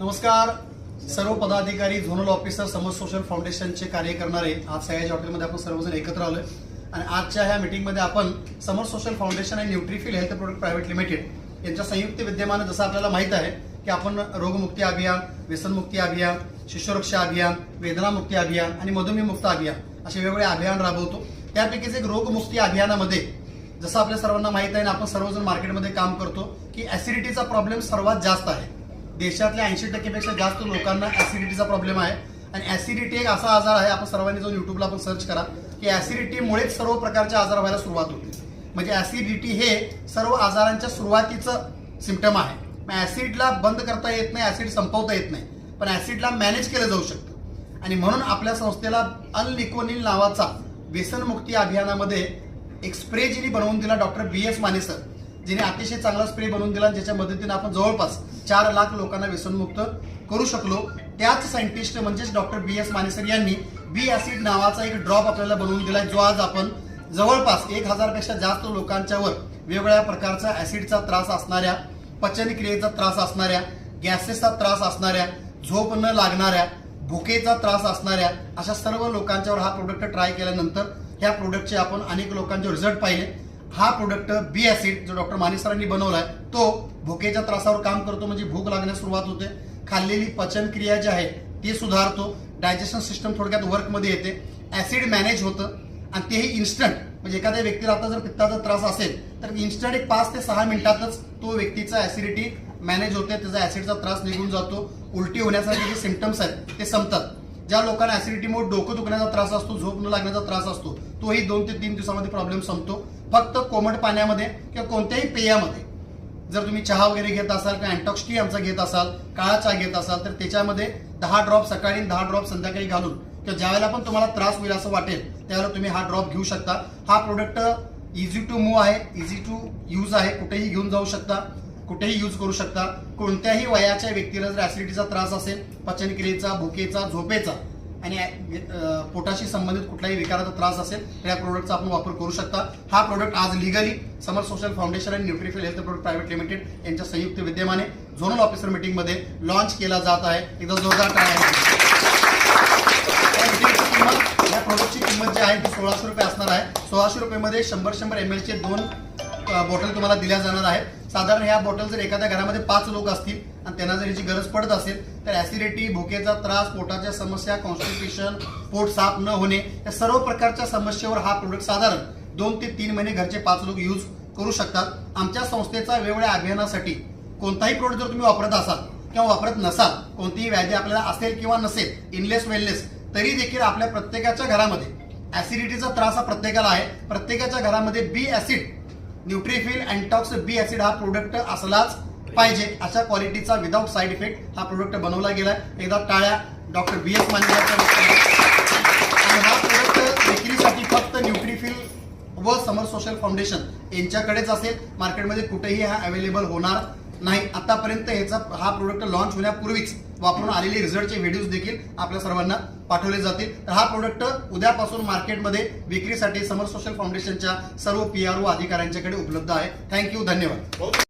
नमस्कार. सर्व पदाधिकारी झोनल ऑफिसर समज सोशल फाउंडेशनचे कार्य करणारे आज सयाजी हॉटेलमध्ये आपण सर्वजण एकत्र आलोय. आणि आजच्या ह्या मीटिंगमध्ये आपण समर सोशल फाउंडेशन आणि Nutrifil health product private limited यांच्या संयुक्त विद्यमानं जसं आपल्याला माहीत आहे की आपण रोगमुक्ती अभियान व्यसनमुक्ती अभियान शिशुरक्षा अभियान वेदनामुक्ती अभियान आणि मधुमेह मुक्त अभियान असे वेगवेगळे अभियान राबवतो. त्यापैकीच एक रोगमुक्ती अभियानामध्ये जसं आपल्या सर्वांना माहीत आहे आपण सर्वजण मार्केटमध्ये काम करतो की ऍसिडिटीचा प्रॉब्लेम सर्वात जास्त आहे. देशातल्या ऐंशी टक्केपेक्षा जास्त लोकांना ऍसिडिटीचा प्रॉब्लेम आहे. आणि ऍसिडिटी एक असा आजार आहे आपण सर्वांनी जाऊन युट्यूबला आपण सर्च करा की ऍसिडिटीमुळेच सर्व प्रकारचे आजार व्हायला सुरुवात होते. म्हणजे ऍसिडिटी हे सर्व आजारांच्या सुरुवातीचं सिम्टम आहे. मग ऍसिडला बंद करता येत नाही ऍसिड संपवता येत नाही. पण ऍसिडला मॅनेज केलं जाऊ शकतं. आणि म्हणून आपल्या संस्थेला अल निकोनिल नावाचा व्यसनमुक्ती अभियानामध्ये एक स्प्रे जिने बनवून दिला doctor B S Mane sir जिने अतिशय चांगला स्प्रे बनवून दिला ज्याच्या मदतीने आपण जवळपास चार लाख लोकांना व्यसनमुक्त करू शकलो. त्याच सायंटिस्ट म्हणजेच doctor B S Mane sir यांनी बी ऍसिड नावाचा एक ड्रॉप आपल्याला बनवून दिला जो आज आपण जवळपास एक हजारपेक्षा जास्त लोकांच्यावर वेगवेगळ्या प्रकारचा ऍसिडचा त्रास असणाऱ्या पचनक्रियेचा त्रास असणाऱ्या गॅसेसचा त्रास असणाऱ्या झोप न लागणाऱ्या भुकेचा त्रास असणाऱ्या अशा सर्व लोकांच्यावर हा प्रोडक्ट ट्राय केल्यानंतर ह्या प्रोडक्टचे आपण अनेक लोकांचे रिझल्ट पाहिले. हा प्रोडक्ट बी ऍसिड जो डॉक्टर मानेसरांनी बनवला बनवलाय तो भुकेच्या त्रासावर काम करतो म्हणजे भूक लागण्यास सुरुवात होते. खाल्लेली पचनक्रिया जी आहे ती सुधारतो. डायजेशन सिस्टम थोडक्यात वर्कमध्ये येते. ऍसिड मॅनेज होतं. आणि तेही इन्स्टंट म्हणजे एखाद्या व्यक्तीला आता जर पित्ताचा त्रास असेल तर इन्स्टंट एक पाच ते सहा मिनिटातच तो व्यक्तीचा ऍसिडिटी मॅनेज होते. त्याचा ऍसिडचा त्रास निघून जातो. उलटी होण्यासारखे जे सिमटम्स आहेत ते संपतात. ज्या लोकांना ऍसिडिटीमुळे डोकं दुखण्याचा त्रास असतो झोप न लागण्याचा त्रास असतो तोही दोन ते तीन दिवसामध्ये प्रॉब्लेम संपतो. फक्त कोमट पाण्यामध्ये किंवा कोणत्याही पेयामध्ये. जर तुम्ही चहा वगैरे घेत असाल किंवा अँटॉक्स टी आमचा घेत असाल काळा चहा घेत असाल तर त्याच्यामध्ये दहा ड्रॉप सकाळी दहा ड्रॉप संध्याकाळी घालून किंवा ज्यावेळेला पण तुम्हाला त्रास होईल असं वाटेल त्यावेळेला तुम्ही हा ड्रॉप घेऊ शकता. हा प्रोडक्ट इझी टू मूव्ह आहे इझी टू यूज आहे कुठेही घेऊन जाऊ शकता. कुठेही यूज करू शकता. कोणत्याही वयाच्या व्यक्तीला जर ऍसिडिटीचा त्रास असेल पचनक्रियेचा भुकेचा झोपेचा आणि पोटाशी संबंधित कुठलाही विकाराचा त्रास असेल तर या प्रोडक्टचा आपण वापर करू शकता. हा प्रोडक्ट आज लिगली समर सोशल फाउंडेशन आणि Nutrifil health product private limited यांच्या संयुक्त विद्यमाने झोनल ऑफिसर मीटिंगमध्ये लॉन्च केला जात आहे. एकदा जोरदार टाळ्या आहे. या किंमत या प्रोडक्टची किंमत जी आहे ती सोळाशे रुपये असणार आहे. सोळाशे रुपयेमध्ये शंभर शंभर एम चे दोन बॉटल तुम्हाला दिल्या जाणार आहेत. साधारण ह्या बॉटल जर एखाद्या घरामध्ये पाच लोक असतील आणि त्यांना जर याची गरज पडत असेल तर ऍसिडिटी भुकेचा त्रास पोटाच्या समस्या कॉन्स्टिट्युशन पोट साफ न होणे या सर्व प्रकारच्या समस्येवर हा प्रोडक्ट साधारण दोन ते तीन महिने घरचे पाच लोक यूज करू शकतात. आमच्या संस्थेचा वेगवेगळ्या अभियानासाठी कोणताही प्रोडक्ट जर तुम्ही वापरत असाल किंवा वापरत नसाल कोणतीही व्याधी आपल्याला असेल किंवा नसेल इनलेस वेलनेस तरी देखील आपल्या प्रत्येकाच्या घरामध्ये ऍसिडिटीचा त्रास हा प्रत्येकाला आहे. प्रत्येकाच्या घरामध्ये बी ऍसिड न्यूट्रीफिल अँटॉक्स बी ऍसिड हा प्रोडक्ट असलाच पाहिजे. अशा क्वालिटीचा विदाउट साईड इफेक्ट हा प्रोडक्ट बनवला गेलाय. एकदा टाळ्या डॉक्टर बी एस आणि हा प्रोडक्ट विक्रीसाठी फक्त न्यूट्रीफिल व समर सोशल फाउंडेशन यांच्याकडेच असेल. मार्केटमध्ये कुठेही हा अवेलेबल होणार नाही. आतापर्यंत ह्याचा हा प्रोडक्ट लॉन्च होण्यापूर्वीच वापरून आलेले रिझल्टचे व्हिडिओज देखील आपल्या सर्वांना पाठवले जातील. तर हा प्रोडक्ट उद्यापासून मार्केटमध्ये विक्रीसाठी समर सोशल फाउंडेशनच्या सर्व पी आर ओ अधिकाऱ्यांच्याकडे उपलब्ध आहे. थँक्यू धन्यवाद.